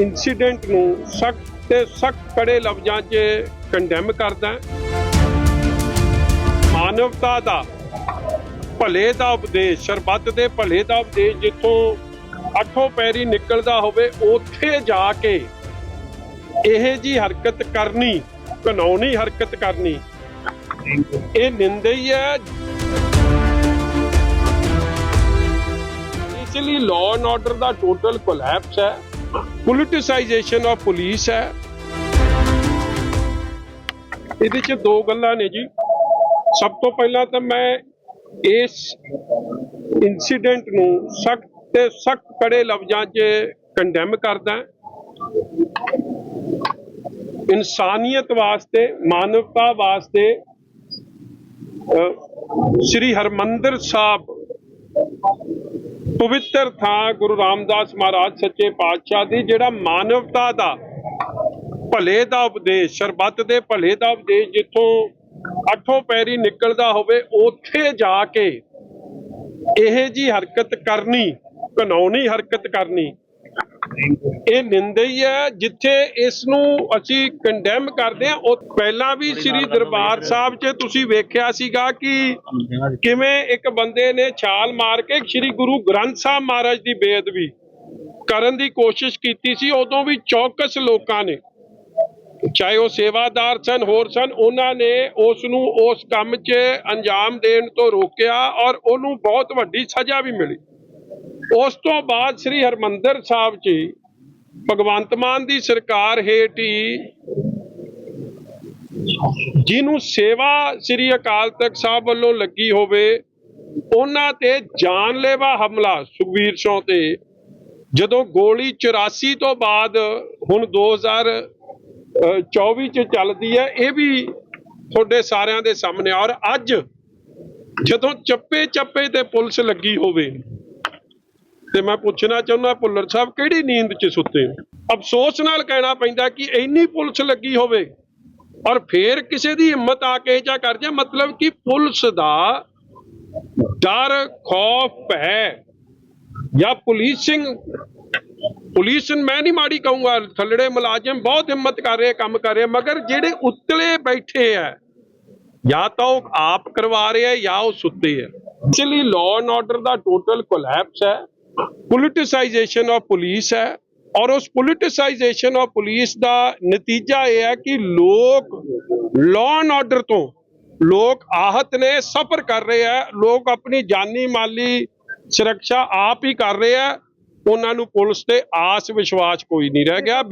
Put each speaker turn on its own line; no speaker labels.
Incident ਨੂੰ ਸਖਤ ਤੇ ਸਖਤ ਕੜੇ ਲਫ਼ਜ਼ਾਂ 'ਚ ਕੰਡੈਮ ਕਰਦਾ ਮਾਨਵਤਾ ਦਾ, ਭਲੇ ਦਾ ਉਪਦੇਸ਼, ਸਰਬੱਤ ਦੇ ਭਲੇ ਦਾ ਉਪਦੇਸ਼ ਜਿੱਥੋਂ ਅੱਠੋਂ ਪੈਰੀ ਨਿਕਲਦਾ ਹੋਵੇ, ਉੱਥੇ ਜਾ ਕੇ ਇਹ ਜੀ ਹਰਕਤ ਕਰਨੀ ਕਾਨੂੰਨੀ ਹਰਕਤ ਕਰਨੀ, ਇਹ ਨਿੰਦਾ ਹੀ ਹੈ। ਇਸ ਲਈ ਲਾਅ ਐਂਡ ਆਰਡਰ ਦਾ ਟੋਟਲ ਕੋਲੈਪਸ ਹੈ। ਪੋਲਿਟਿਸਾਈਜੇਸ਼ਨ ਆਫ ਪੁਲਿਸ ਹੈ। ਇਹਦੇ ਚ ਦੋ ਗੱਲਾਂ ਨੇ ਜੀ। ਸਭ ਤੋਂ ਪਹਿਲਾਂ ਤਾਂ ਮੈਂ ਇਸ ਇਨਸੀਡੈਂਟ ਨੂੰ ਸਖਤ ਤੇ ਸਖਤ ਕੜੇ ਲਫ਼ਜ਼ਾਂ 'ਚ ਕੰਡੈਮ ਕਰਦਾ ਇਨਸਾਨੀਅਤ ਵਾਸਤੇ, ਮਾਨਵਤਾ ਵਾਸਤੇ ਸ੍ਰੀ ਹਰਮੰਦਰ ਸਾਹਿਬ ਪਵਿੱਤਰ ਥਾਂ ਗੁਰੂ ਰਾਮਦਾਸ ਮਹਾਰਾਜ ਸੱਚੇ ਪਾਤਸ਼ਾਹ ਦੀ, ਜਿਹੜਾ ਮਾਨਵਤਾ ਦਾ ਭਲੇ ਦਾ ਉਪਦੇਸ਼, ਸਰਬੱਤ ਦੇ ਭਲੇ ਦਾ ਉਪਦੇਸ਼ ਜਿੱਥੋਂ ਅੱਠੋਂ ਪੈਰੀ ਨਿਕਲਦਾ ਹੋਵੇ, ਉੱਥੇ ਜਾ ਕੇ ਇਹ ਜੀ ਹਰਕਤ ਕਰਨੀ ਕਾਨੂੰਨੀ ਹਰਕਤ ਕਰਨੀ ਇਹ ਨਿੰਦਾ ਹੀ ਹੈ ਜਿੱਥੇ ਇਸ ਨੂੰ ਅਸੀਂ ਕੰਡੈਮ ਕਰਦੇ ਹਾਂ। ਉਹ ਪਹਿਲਾਂ ਵੀ ਸ੍ਰੀ ਦਰਬਾਰ ਸਾਹਿਬ 'ਚ ਤੁਸੀਂ ਵੇਖਿਆ ਸੀਗਾ ਕਿ ਕਿਵੇਂ ਇੱਕ ਬੰਦੇ ਨੇ ਛਾਲ ਮਾਰ ਕੇ ਸ੍ਰੀ ਗੁਰੂ ਗ੍ਰੰਥ ਸਾਹਿਬ ਮਹਾਰਾਜ ਦੀ ਬੇਅਦਬੀ ਕਰਨ ਦੀ ਕੋਸ਼ਿਸ਼ ਕੀਤੀ ਸੀ। ਉਦੋਂ ਵੀ ਚੌਕਸ ਲੋਕਾਂ ਨੇ ਚਾਹੇ ਉਹ ਸੇਵਾਦਾਰ ਸਨ ਹੋਰ ਸਨ ਉਹਨਾਂ ਨੇ ਉਸ ਨੂੰ ਉਸ ਕੰਮ 'ਚ ਅੰਜਾਮ ਦੇਣ ਤੋਂ ਰੋਕਿਆ ਔਰ ਉਹਨੂੰ ਬਹੁਤ ਵੱਡੀ ਸਜ਼ਾ ਵੀ ਮਿਲੀ। ਉਸ ਤੋਂ ਬਾਅਦ ਸ੍ਰੀ ਹਰਮੰਦਰ ਸਾਹਿਬ 'ਚ ਭਗਵੰਤ ਮਾਨ ਦੀ ਸਰਕਾਰ ਹੇਠ ਹੀ ਜਿਹਨੂੰ ਸੇਵਾ ਸ੍ਰੀ ਅਕਾਲ ਤਖਤ ਸਾਹਿਬ ਵੱਲੋਂ ਲੱਗੀ ਹੋਵੇ, ਉਹਨਾਂ ਤੇ ਜਾਨਲੇਵਾ ਹਮਲਾ ਸੁਖਵੀਰ ਸਿੰਘ ਤੇ ਜਦੋਂ ਗੋਲੀ 84 ਤੋਂ ਬਾਅਦ ਹੁਣ 2024 ਚ ਚੱਲਦੀ ਹੈ, ਇਹ ਵੀ ਤੁਹਾਡੇ ਸਾਰਿਆਂ ਦੇ ਸਾਹਮਣੇ ਔਰ ਅੱਜ ਜਦੋਂ ਚੱਪੇ ਚੱਪੇ ਤੇ ਪੁਲਿਸ ਲੱਗੀ ਹੋਵੇ ਤੇ ਮੈਂ ਪੁੱਛਣਾ ਚਾਹੁੰਦਾ, ਭੁੱਲਰ ਸਾਹਿਬ, ਕਿਹੜੀ ਨੀਂਦ 'ਚ ਸੁੱਤੇ ਹੋ? ਅਫਸੋਸ ਨਾਲ ਕਹਿਣਾ ਪੈਂਦਾ ਕਿ ਇੰਨੀ ਪੁਲਿਸ ਲੱਗੀ ਹੋਵੇ, ਔਰ ਫੇਰ ਕਿਸੇ ਦੀ ਹਿੰਮਤ ਆ ਕੇ ਜਾ ਕਰ ਜਾ, ਮਤਲਬ ਕਿ ਪੁਲਿਸ ਦਾ ਡਰ, ਖੌਫ ਹੈ। ਜਾਂ ਪੁਲਿਸਿੰਗ ਪੁਲਿਸ, ਮੈਂ ਨਹੀਂ ਮਾੜੀ ਕਹੂੰਗਾ, ਥੱਲੜੇ ਮੁਲਾਜ਼ਮ ਬਹੁਤ ਹਿੰਮਤ ਕਰ ਰਹੇ, ਕੰਮ ਕਰ ਰਹੇ, ਮਗਰ ਜਿਹੜੇ ਉੱਤਲੇ ਬੈਠੇ ਆ, ਜਾਂ ਤਾਂ ਉਹ ਆਪ ਕਰਵਾ ਰਹੇ ਆ, ਜਾਂ ਉਹ ਸੁੱਤੇ ਆ। ਇਸ ਲਈ ਲਾਅ ਐਂਡ ਆਰਡਰ ਦਾ ਟੋਟਲ ਕੋਲੈਪਸ ਹੈ। ਪੋਲਿਟਿਸਾਈਜੇਸ਼ਨ ਆਫ ਪੁਲਿਸ ਹੈ ਔਰ ਉਸ ਪੋਲਿਟਿਸਾਈਜੇਸ਼ਨ ਆਫ ਪੁਲਿਸ ਦਾ ਨਤੀਜਾ ਇਹ ਹੈ ਕਿ ਲੋਕ ਲਾਅ ਐਂਡ ਆਰਡਰ ਤੋਂ ਲੋਕ ਆਹਤ ਨੇ, ਸਫਰ ਕਰ ਰਹੇ ਆ ਲੋਕ ਆਪਣੀ ਜਾਨੀ ਮਾਲੀ ਸੁਰੱਖਿਆ ਆਪ ਹੀ ਕਰ ਰਹੇ ਆ ਉਹਨਾਂ ਨੂੰ ਪੁਲਿਸ ਤੇ ਆਸ ਵਿਸ਼ਵਾਸ ਕੋਈ ਨਹੀਂ ਰਹਿ ਗਿਆ।